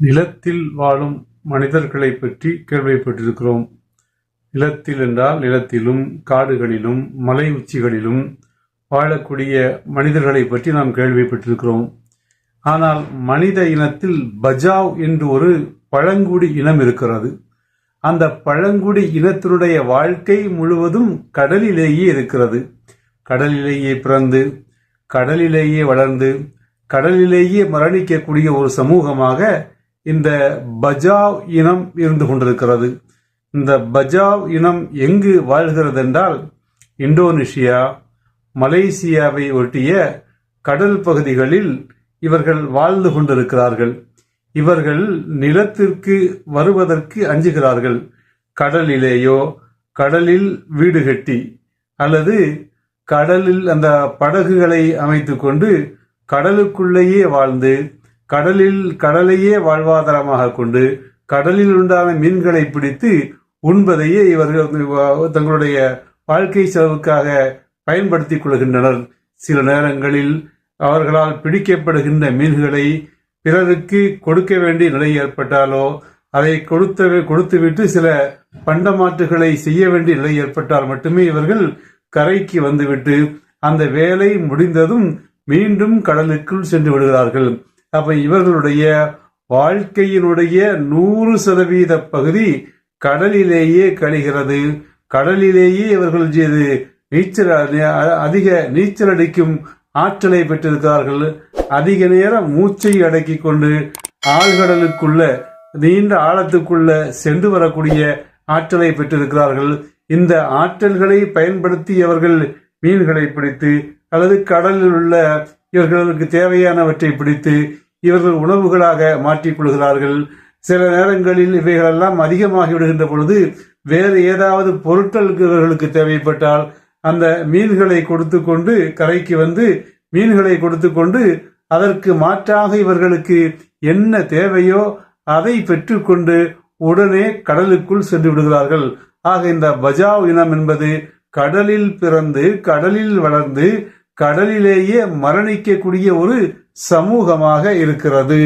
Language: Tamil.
நிலத்தில் வாழும் மனிதர்களை பற்றி கேள்விப்பட்டிருக்கிறோம். நிலத்தில் என்றால் நிலத்திலும் காடுகளிலும் மலை உச்சிகளிலும் வாழக்கூடிய மனிதர்களை பற்றி நாம் கேள்விப்பட்டிருக்கிறோம். ஆனால் மனித இனத்தில் பஜாவ் என்று ஒரு பழங்குடி இனம் இருக்கிறது. அந்த பழங்குடி இனத்தினுடைய வாழ்க்கை முழுவதும் கடலிலேயே இருக்கிறது. கடலிலேயே பிறந்து கடலிலேயே வளர்ந்து கடலிலேயே மரணிக்கக்கூடிய ஒரு சமூகமாக இந்த பஜாவ் இனம் இருந்து கொண்டிருக்கிறது. இந்த பஜாவ் இனம் எங்கு வாழ்கிறது என்றால் இந்தோனேஷியா மலேசியாவை ஒட்டிய கடல் பகுதிகளில் இவர்கள் வாழ்ந்து கொண்டிருக்கிறார்கள். இவர்கள் நிலத்திற்கு வருவதற்கு அஞ்சுகிறார்கள். கடலிலேயோ கடலில் வீடு கட்டி அல்லது கடலில் அந்த படகுகளை அமைத்து கொண்டு கடலுக்குள்ளேயே வாழ்ந்து கடலில் கடலையே வாழ்வாதாரமாக கொண்டு கடலில் உண்டான மீன்களை பிடித்து உண்பதையே இவர்கள் தங்களுடைய வாழ்க்கை செலவுக்காக பயன்படுத்திக் கொள்கின்றனர். சில நேரங்களில் அவர்களால் பிடிக்கப்படுகின்ற மீன்களை பிறருக்கு கொடுக்க வேண்டிய நிலை ஏற்பட்டாலோ அதை கொடுத்த கொடுத்துவிட்டு சில பண்டமாற்றுகளை செய்ய வேண்டிய நிலை ஏற்பட்டால் மட்டுமே இவர்கள் கரைக்கு வந்துவிட்டு அந்த வேலை முடிந்ததும் மீண்டும் கடலுக்குள் சென்று விடுகிறார்கள். அப்ப இவர்களுடைய வாழ்க்கையினுடைய நூறு சதவீத பகுதி கடலிலேயே கழிகிறது. கடலிலேயே இவர்கள் செய்து நீச்சல் அதிக நீச்சல் அடிக்கும் ஆற்றலை பெற்றிருக்கிறார்கள். அதிக நேரம் மூச்சை அடக்கி கொண்டு ஆழ்கடலுக்குள்ள நீண்ட ஆழத்துக்குள்ள சென்று வரக்கூடிய ஆற்றலை பெற்றிருக்கிறார்கள். இந்த ஆற்றல்களை பயன்படுத்தி அவர்கள் மீன்களை பிடித்து அல்லது கடலில் உள்ள இவர்களுக்கு தேவையானவற்றை பிடித்து இவர்கள் உணவுகளாக மாற்றிக் கொள்கிறார்கள். சில நேரங்களில் இவைகளெல்லாம் அதிகமாகி விடுகின்ற பொழுது வேறு ஏதாவது பொருட்களுக்கு இவர்களுக்கு தேவைப்பட்டால் அந்த மீன்களை கொடுத்து கொண்டு கரைக்கு வந்து மீன்களை கொடுத்து கொண்டு அதற்கு மாற்றாக இவர்களுக்கு என்ன தேவையோ அதை பெற்றுக்கொண்டு உடனே கடலுக்குள் சென்று விடுகிறார்கள். ஆக இந்த பஜாவ் இனம் என்பது கடலில் பிறந்து கடலில் வளர்ந்து கடலிலேயே மரணிக்கக்கூடிய ஒரு சமூகமாக இருக்கிறது.